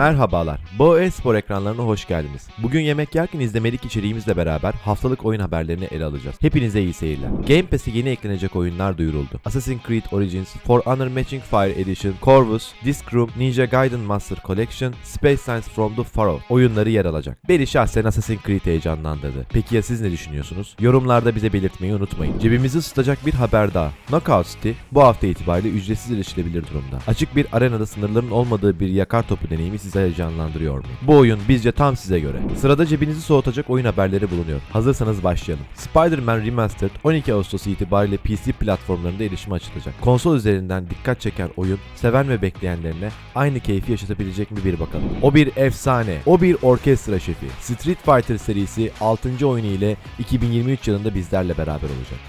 Merhabalar. Bo Espor ekranlarına hoş geldiniz. Bugün yemek yerken izlemelik içeriğimizle beraber haftalık oyun haberlerini ele alacağız. Hepinize iyi seyirler. Game Pass'e yeni eklenecek oyunlar duyuruldu. Assassin's Creed Origins, For Honor Matching Fire Edition, Corvus, Disc Room, Ninja Gaiden Master Collection, Space Science from the Pharaoh oyunları yer alacak. Beni şahsen Assassin's Creed heyecanlandırdı. Peki ya siz ne düşünüyorsunuz? Yorumlarda bize belirtmeyi unutmayın. Cebimizi ısıtacak bir haber daha. Knockout City bu hafta itibariyle ücretsiz erişilebilir durumda. Açık bir arenada sınırların olmadığı bir yakar topu deneyimi sizi heyecanlandırıyor mu? Bu oyun bizce tam size göre. Sırada cebinizi soğutacak oyun haberleri bulunuyor. Hazırsanız başlayalım. Spider-Man Remastered 12 Ağustos itibariyle PC platformlarında erişime açılacak. Konsol üzerinden dikkat çeken oyun, seven ve bekleyenlerine aynı keyfi yaşatabilecek mi bir bakalım. O bir efsane, o bir orkestra şefi. Street Fighter serisi 6. oyunu ile 2023 yılında bizlerle beraber olacak.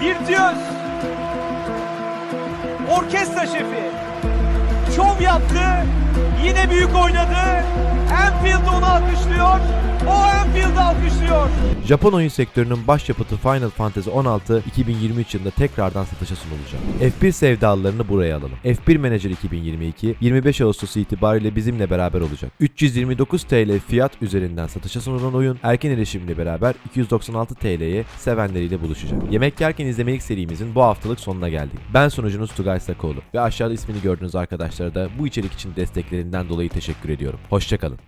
Virtüöz. Orkestra şefi. Şov yaptı. Oynadı. Enfield onu alkışlıyor. Japon oyun sektörünün başyapıtı Final Fantasy 16 2023 yılında tekrardan satışa sunulacak. F1 sevdalılarını buraya alalım. F1 Manager 2022 25 Ağustos itibariyle bizimle beraber olacak. 329 TL fiyat üzerinden satışa sunulan oyun erken erişimle beraber 296 TL'ye sevenleriyle buluşacak. Yemek yerken izlemelik serimizin bu haftalık sonuna geldik. Ben sunucunuz Tugay Sakoğlu ve aşağıda ismini gördüğünüz arkadaşlara da bu içerik için desteklerinden dolayı teşekkür ediyorum. Hoşçakalın.